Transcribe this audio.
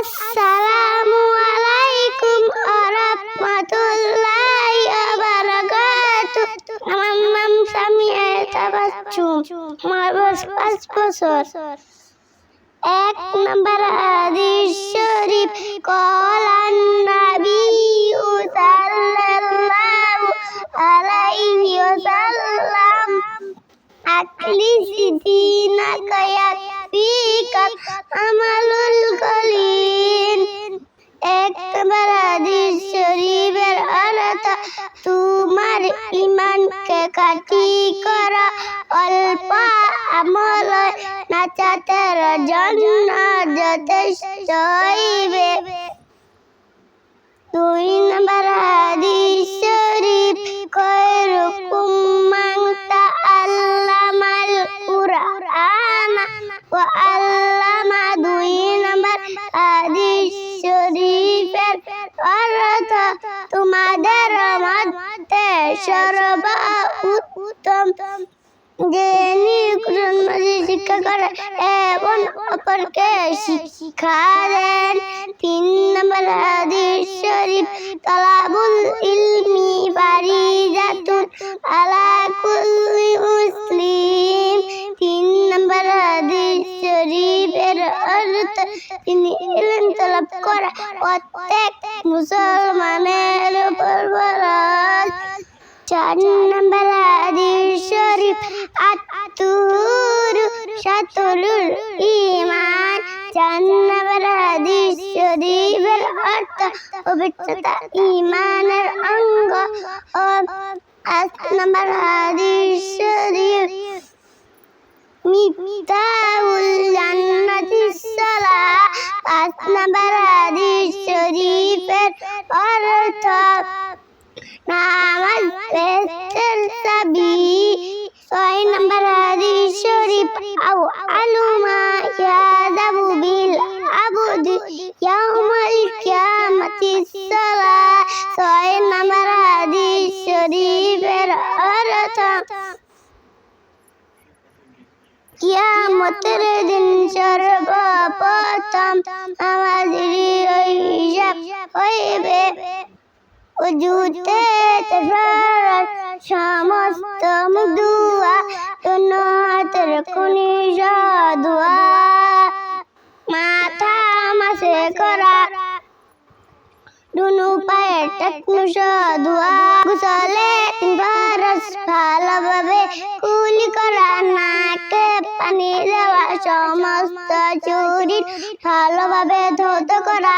আসসালামু আমার এক নম্বর শরীফ অর্থ তোমার ইমানকে খাঁটি করা অল্প আমল। নাচাতের জন্য যথেষ্ট হইবে। দুই নম্বর হাদিস শরীফ খয়রুকুম মান তাআল্লামাল কুরআন ওয়া আল্লামা। দুই নম্বর হাদিস শরীফের অর্থ, তোমাদের সর্ব উত্তম। কোরআন মাজিদ শিক্ষা করে এবং অপরকে শিক্ষা দেন। তিন নম্বর হাদিস শরীফ, তালাবুল ইলমি ফারিদাতুন আলা কুল্লি মুসলিম। তিন নম্বর হাদিস শরীফের অর্থ, তিনি ইলম তলব করা প্রত্যেক মুসলমানের উপর ফরজ। চার নম্বর হাদিস শরীফ, আত্তুর শাতরুল ঈমান। চার নম্বর হাদিস শরীফের অর্থ পবিত্রতা, ঈমানের অঙ্গ। ও পাঁচ নম্বর হাদিস শরীফ শরীফের অর্থ সাবি ছয় নম্বর হাদিস শরীফ আও আলুমা ইয়াদাবু বিল আবুদ, ইয়াউমাল কিয়ামাতি সালাহ ছয় নম্বর দিন সর্বপ্রথম আমাদের হইবে। উজুতে তেফারার সমস্ত মুদুয়া তোন হাতের খুনি দোয়া মাথা মাসে করা দুনু পায়ে টাকনু দোয়া গুসলে তিন বারস ভালোভাবে কুলি করা, নাকে পানি দেওয়া, সমস্ত চুরি ভালোভাবে ধৌত করা।